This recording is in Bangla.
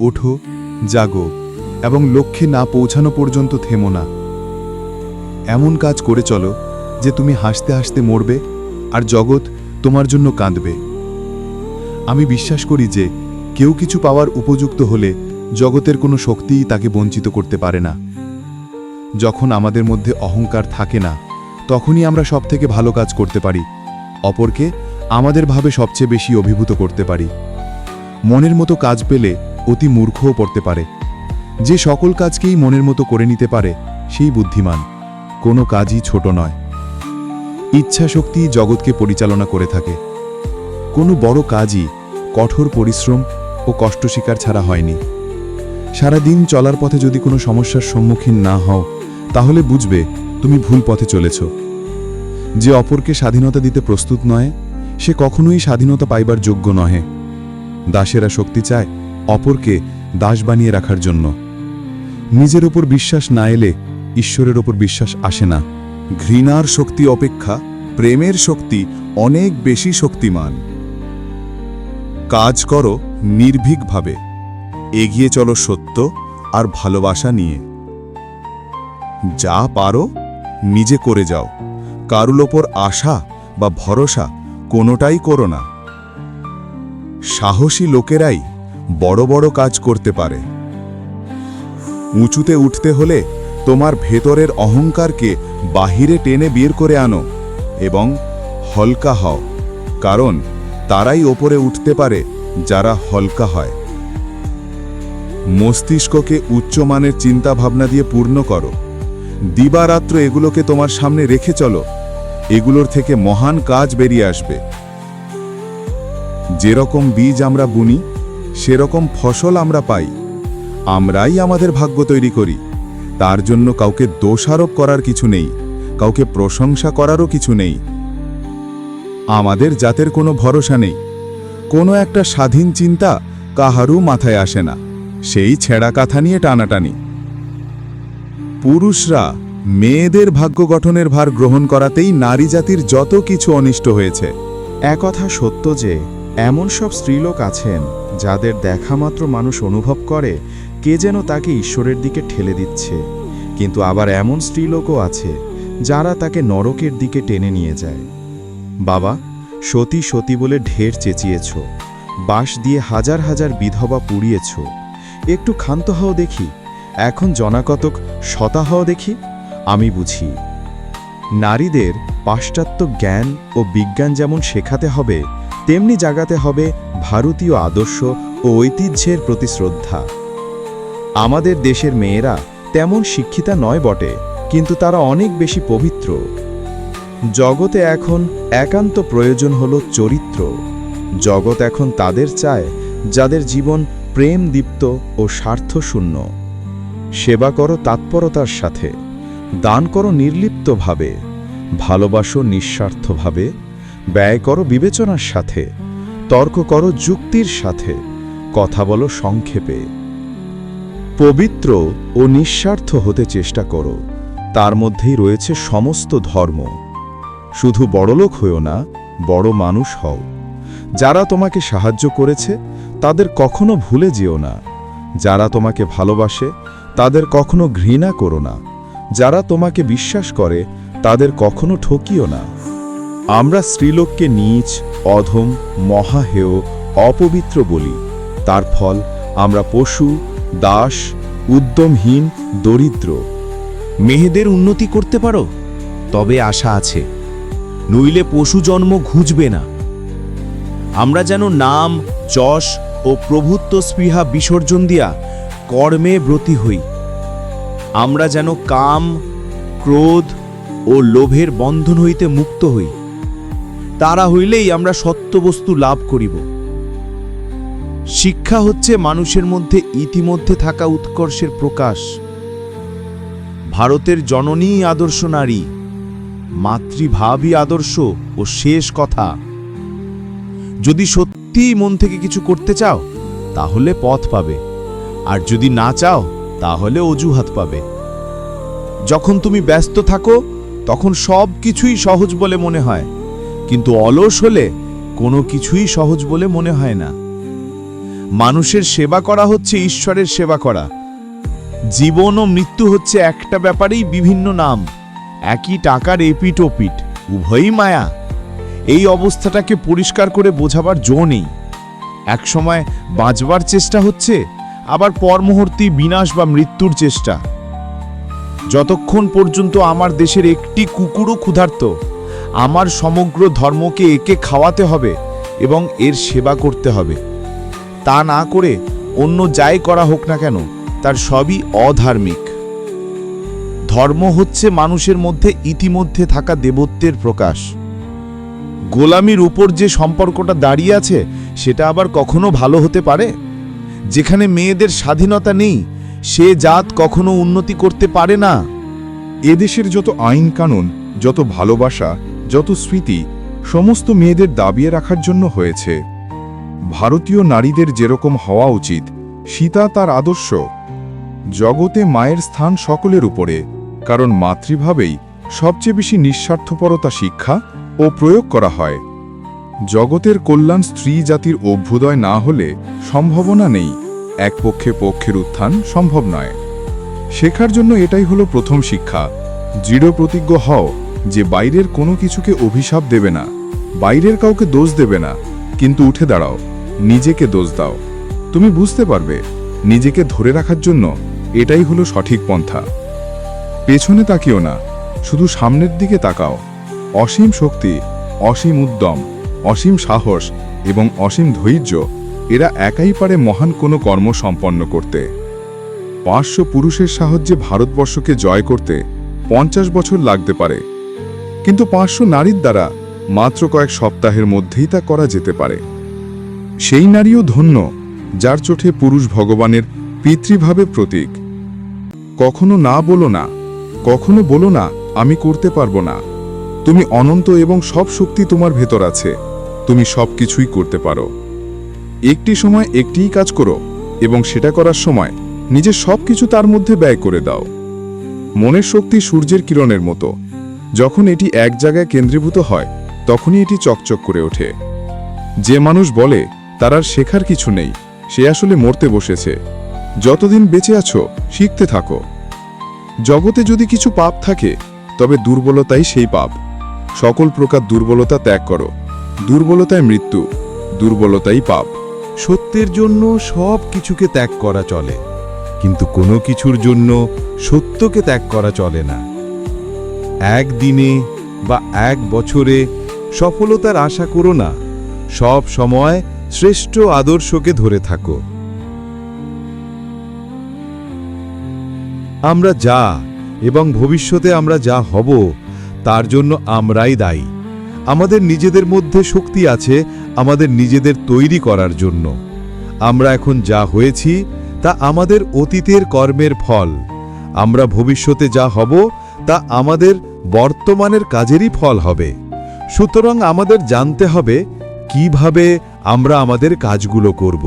ওঠো জাগো এবং লক্ষ্যে না পৌঁছানো পর্যন্ত থেমো না। এমন কাজ করে চলো যে তুমি হাসতে হাসতে মরবে আর জগৎ তোমার জন্য কাঁদবে। আমি বিশ্বাস করি যে কেউ কিছু পাওয়ার উপযুক্ত হলে জগতের কোনো শক্তিই তাকে বঞ্চিত করতে পারে না। যখন আমাদের মধ্যে অহংকার থাকে না, তখনই আমরা সবথেকে ভালো কাজ করতে পারি। অপরকে আমাদের ভাবে সবচেয়ে বেশি অভিভূত করতে পারি। মনের মতো কাজ পেলে অতি মূর্খও পড়তে পারে। যে সকল কাজকেই মনের মতো করে নিতে পারে, সেই বুদ্ধিমান। কোনো কাজই ছোট নয়। ইচ্ছা শক্তি জগৎকে পরিচালনা করে থাকে। কোনো বড় কাজই কঠোর পরিশ্রম ও কষ্ট স্বীকার ছাড়া হয়নি। সারাদিন চলার পথে যদি কোনো সমস্যার সম্মুখীন না হও, তাহলে বুঝবে তুমি ভুল পথে চলেছ। যে অপরকে স্বাধীনতা দিতে প্রস্তুত নয়, সে কখনোই স্বাধীনতা পাইবার যোগ্য নহে। দাসেরা শক্তি চায় অপরকে দাস বানিয়ে রাখার জন্য। নিজের ওপর বিশ্বাস না এলে ঈশ্বরের ওপর বিশ্বাস আসে না। ঘৃণার শক্তি অপেক্ষা, প্রেমের শক্তি অনেক বেশি শক্তিমান। কাজ করো নির্ভীকভাবে, এগিয়ে চলো সত্য আর ভালোবাসা নিয়ে। যা পারো, নিজে করে যাও। কারুর ওপর আশা বা ভরসা কোনোটাই করো না। সাহসী লোকেরাই বড় বড় কাজ করতে পারে। উঁচুতে উঠতে হলে তোমার ভেতরের অহংকারকে বাহিরে টেনে বের করে আনো এবং হলকা হও, কারণ তারাই ওপরে উঠতে পারে যারা হলকা হয়। মস্তিষ্ককে উচ্চমানের চিন্তা ভাবনা দিয়ে পূর্ণ করো। দিবারাত্র এগুলোকে তোমার সামনে রেখে চলো। এগুলোর থেকে মহান কাজ বেরিয়ে আসবে। যেরকম বীজ আমরা বুনি সেরকম ফসল আমরা পাই। আমরাই আমাদের ভাগ্য তৈরি করি। তার জন্য কাউকে দোষারোপ করার কিছু নেই। কাউকে প্রশংসা করারও কিছু নেই। আমাদের জাতের কোনো ভরসা নেই। কোনো একটা স্বাধীন চিন্তা কাহারু মাথায় আসে না। সেই ছেঁড়া কাথা নিয়ে টানাটানি। পুরুষরা মেয়েদের ভাগ্য গঠনের ভার গ্রহণ করাতেই নারী জাতির যত কিছু অনিষ্ট হয়েছে। একথা সত্য যে, এমন সব স্ত্রীলোক আছেন। যাদের দেখামাত্র মানুষ অনুভব করে, কে যেন তাকে ঈশ্বরের দিকে ঠেলে দিচ্ছে। কিন্তু আবার এমন স্ত্রীলোকও আছে, যারা তাকে নরকের দিকে টেনে নিয়ে যায়। বাবা, সতী সতী বলে ঢের চেঁচিয়েছ, বাঁশ দিয়ে হাজার হাজার বিধবা পুড়িয়েছ। একটু ক্ষান্ত হও দেখি, এখন জনাকতক শতা হও দেখি, আমি বুঝি। নারীদের পাশ্চাত্য জ্ঞান ও বিজ্ঞান যেমন শেখাতে হবে তেমনি জাগাতে হবে ভারতীয় আদর্শ ও ঐতিহ্যের প্রতি শ্রদ্ধা। আমাদের দেশের মেয়েরা তেমন শিক্ষিতা নয় বটে, কিন্তু তারা অনেক বেশি পবিত্র। জগতে এখন একান্ত প্রয়োজন হল চরিত্র। জগৎ এখন তাদের চায়, যাদের জীবন প্রেম দীপ্ত ও স্বার্থশূন্য সেবা করো তৎপরতার সাথে, দান করো নির্লিপ্তভাবে, ভালোবাসো নিঃস্বার্থভাবে ব্যয় করো বিবেচনার সাথে, তর্ক করো যুক্তির সাথে, কথা বলো সংক্ষেপে। পবিত্র ও নিঃস্বার্থ হতে চেষ্টা করো, তার মধ্যেই রয়েছে সমস্ত ধর্ম। শুধু বড়লোক হও না, বড় মানুষ হও। যারা তোমাকে সাহায্য করেছে, তাদের কখনো ভুলে যেও না। যারা তোমাকে ভালোবাসে, তাদের কখনো ঘৃণা করো না। যারা তোমাকে বিশ্বাস করে, তাদের কখনো ঠকিও না। আমরা স্ত্রীলোককে নীচ, অধম, মহাহেয়, অপবিত্র বলি। তার ফল আমরা পশু, দাস, উদ্যমহীন, দরিদ্র। মেয়েদের উন্নতি করতে পারো? তবে আশা আছে। নইলে পশু জন্ম ঘুচবে না। আমরা যেন নাম, যশ ও প্রভুত্ব স্পৃহা বিসর্জন দিয়া কর্মে ব্রতী হই। আমরা যেন কাম, ক্রোধ ও লোভের বন্ধন হইতে মুক্ত হই। তারা হইলেই আমরা সত্যবস্তু লাভ করিব। শিক্ষা হচ্ছে মানুষের মধ্যে ইতিমধ্যে থাকা উৎকর্ষের প্রকাশ। ভারতের জননী আদর্শ নারী, মাতৃভাবই আদর্শ ও শেষ কথা। যদি সত্যিই মন থেকে কিছু করতে চাও, তাহলে পথ পাবে। আর যদি না চাও, তাহলে অজুহাত পাবে। যখন তুমি ব্যস্ত থাকো, তখন সব কিছুই সহজ বলে মনে হয়। কিন্তু অলস হলে কোনো কিছুই সহজ বলে মনে হয় না। মানুষের সেবা করা হচ্ছে ঈশ্বরের সেবা করা। জীবন ও মৃত্যু হচ্ছে একটা ব্যাপারেই বিভিন্ন নাম, একই টাকার এপিট ওপিট উভয়ই মায়া। এই অবস্থাটাকে পরিষ্কার করে বোঝাবার জো নেই। একসময় বাঁচবার চেষ্টা হচ্ছে, আবার পর মুহূর্তেই বিনাশ বা মৃত্যুর চেষ্টা। যতক্ষণ পর্যন্ত আমার দেশের একটি কুকুরও ক্ষুধার্ত আমার সমগ্র ধর্মকে একে খাওয়াতে হবে এবং এর সেবা করতে হবে। তা না করে অন্য যাই করা হোক না কেন, তার সবই অধার্মিক। ধর্ম হচ্ছে মানুষের মধ্যে ইতিমধ্যে থাকা দেবত্বের প্রকাশ। গোলামির উপর যে সম্পর্কটা দাঁড়িয়ে আছে, সেটা আবার কখনো ভালো হতে পারে? যেখানে মেয়েদের স্বাধীনতা নেই, সে জাত কখনো উন্নতি করতে পারে না। এদেশের যত আইন কানুন যত ভালোবাসা যত স্মৃতি সমস্ত মেয়েদের দাবিয়ে রাখার জন্য হয়েছে। ভারতীয় নারীদের যেরকম হওয়া উচিত, সীতা তার আদর্শ। জগতে মায়ের স্থান সকলের উপরে, কারণ মাতৃভাবেই সবচেয়ে বেশি নিঃস্বার্থপরতা শিক্ষা ও প্রয়োগ করা হয়। জগতের কল্যাণ স্ত্রী জাতির অভ্যুদয় না হলে সম্ভাবনা নেই, এক পক্ষে পক্ষের উত্থান সম্ভব নয়। শেখার জন্য এটাই হলো প্রথম শিক্ষা দৃঢ় প্রতিজ্ঞ হও। যে বাইরের কোনো কিছুকে অভিশাপ দেবে না, বাইরের কাউকে দোষ দেবে না, কিন্তু উঠে দাঁড়াও, নিজেকে দোষ দাও। তুমি বুঝতে পারবে, নিজেকে ধরে রাখার জন্য এটাই হলো সঠিক পন্থা। পেছনে তাকিও না, শুধু সামনের দিকে তাকাও। অসীম শক্তি, অসীম উদ্যম, অসীম সাহস এবং অসীম ধৈর্য, এরা একাই পারে মহান কোনো কর্ম সম্পন্ন করতে। পাঁচশো পুরুষের সাহায্যে ভারতবর্ষকে জয় করতে পঞ্চাশ বছর লাগতে পারে। কিন্তু পাঁচশো নারীর দ্বারা মাত্র কয়েক সপ্তাহের মধ্যেই তা করা যেতে পারে। সেই নারীও ধন্য, যার চোখে পুরুষ ভগবানের পিতৃভাবে প্রতীক। কখনো না বলো না, কখনো বলো না, আমি করতে পারব না। তুমি অনন্ত এবং সব শক্তি তোমার ভেতর আছে, তুমি সব কিছুই করতে পারো। একটি সময় একটিই কাজ করো, এবং সেটা করার সময় নিজের সব কিছু তার মধ্যে ব্যয় করে দাও। মনের শক্তি সূর্যের কিরণের মতো যখন এটি এক জায়গায় কেন্দ্রীভূত হয়, তখনই এটি চকচক করে ওঠে। যে মানুষ বলে, তার আর শেখার কিছু নেই, সে আসলে মরতে বসেছে। যতদিন বেঁচে আছো, শিখতে থাকো। জগতে যদি কিছু পাপ থাকে, তবে দুর্বলতাই সেই পাপ। সকল প্রকার দুর্বলতা ত্যাগ করো। দুর্বলতায় মৃত্যু, দুর্বলতাই পাপ। সত্যের জন্য সব কিছুকে ত্যাগ করা চলে, কিন্তু কোনো কিছুর জন্য সত্যকে ত্যাগ করা চলে না। একদিনে বা এক বছরে সফলতার আশা করো না, সব সময় শ্রেষ্ঠ আদর্শকে ধরে থাকো। আমরা যা এবং ভবিষ্যতে আমরা যা হব, তার জন্য আমরাই দায়ী। আমাদের নিজেদের মধ্যে শক্তি আছে আমাদের নিজেদের তৈরি করার জন্য। আমরা এখন যা হয়েছি, তা আমাদের অতীতের কর্মের ফল। আমরা ভবিষ্যতে যা হব, তা আমাদের বর্তমানের কাজেরই ফল হবে। সুতরাং আমাদের জানতে হবে কীভাবে আমরা আমাদের কাজগুলো করব।